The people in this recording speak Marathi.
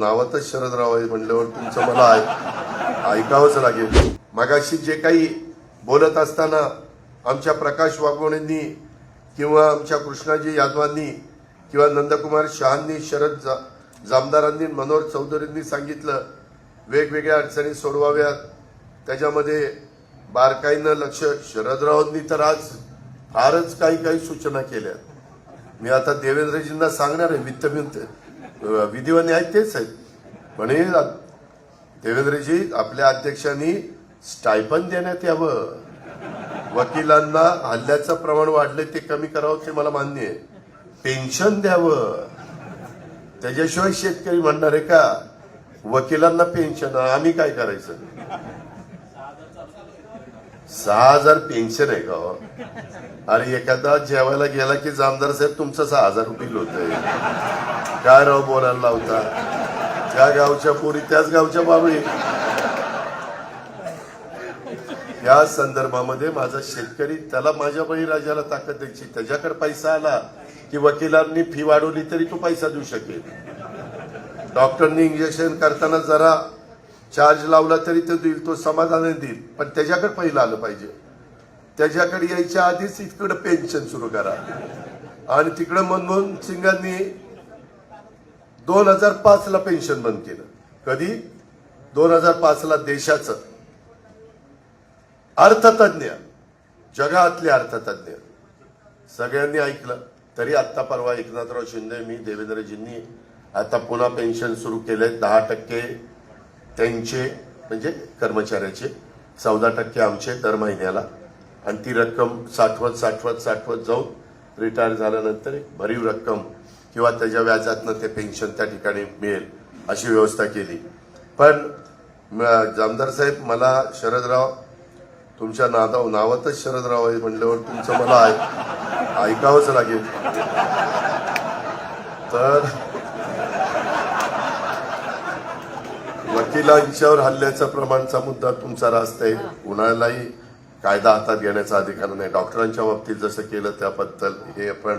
नावातच शरदराव आहे म्हणल्यावर तुमचं मला ऐकावंच लागेल. मगाशी जे काही बोलत असताना आमच्या प्रकाश वाघोणेंनी किंवा आमच्या कृष्णाजी यादवांनी किंवा नंदकुमार शहांनी शरद जा- जामदारांनी मनोहर चौधरींनी सांगितलं वेगवेगळ्या अडचणी सोडवाव्यात. त्याच्यामध्ये बारकाईनं लक्ष शरदरावांनी तर आज फारच काही काही सूचना केल्या मी आता देवेंद्रजींना सांगणार आहे वित्तमंत्री. विधी व न्याय तेच आहेत म्हणे देवेंद्रजी आपल्या अध्यक्षांनी स्टायपन देण्यात यावं. वकिलांना हल्ल्याचं प्रमाण वाढले ते कमी करावं ते मला मान्य आहे. पेन्शन द्यावं. त्याच्याशिवाय शेतकरी म्हणणार आहे का? वकिलांना पेन्शन आम्ही काय करायचं? सहा हजार पेन्शन आहे का अरे एखादा जेवायला गेला की जामदार साहेब तुमचं सहा हजार बिल होत काय राव बोलायला लावता? त्या गावच्या पोरी त्याच गावच्या बाबळी या संदर्भामध्ये माझा शेतकरी त्याला माझ्या बळीराजाला ताकद द्यायची. त्याच्याकडे पैसा आला की वकिलांनी फी वाढवली तरी तो पैसा देऊ शकेल. डॉक्टरनी इंजेक्शन करताना जरा चार्ज लावला तरी तो देईल तो समाधानाने देईल. पण त्याच्याकडे पहिलं आलं पाहिजे. त्याच्याकडे यायच्या आधीच इकडं पेन्शन सुरू करा. आणि तिकडं मनमोहन सिंगांनी दोन हजार पाच ला पेन्शन बंद केलं. कधी? दोन हजार पाच ला देशाचं. अर्थतज्ञ जगातले अर्थतज्ञ सगळ्यांनी ऐकलं. तरी आत्ता परवा एकनाथराव शिंदे मी देवेंद्रजींनी आता पुन्हा पेन्शन सुरू केले दहा टक्के त्यांचे म्हणजे कर्मचाऱ्याचे. चौदा टक्के आमचे दर महिन्याला. आणि ती रक्कम साठवत साठवत साठवत जाऊन रिटायर झाल्यानंतर एक भरीव रक्कम किंवा त्याच्या व्याजातनं ते पेन्शन त्या ठिकाणी मिळेल अशी व्यवस्था केली. पण जामदार साहेब मला शरदराव तुमच्या नादाव नावातच शरदराव आहे म्हणल्यावर तुमचं मला ऐकावंच लागेल. तर वकिलांच्यावर हल्ल्याचा प्रमाणचा मुद्दा तुमचा रास्त आहे. कुणालाही कायदा हातात घेण्याचा अधिकार नाही. डॉक्टरांच्या बाबतीत जसं केलं त्याबद्दल हे आपण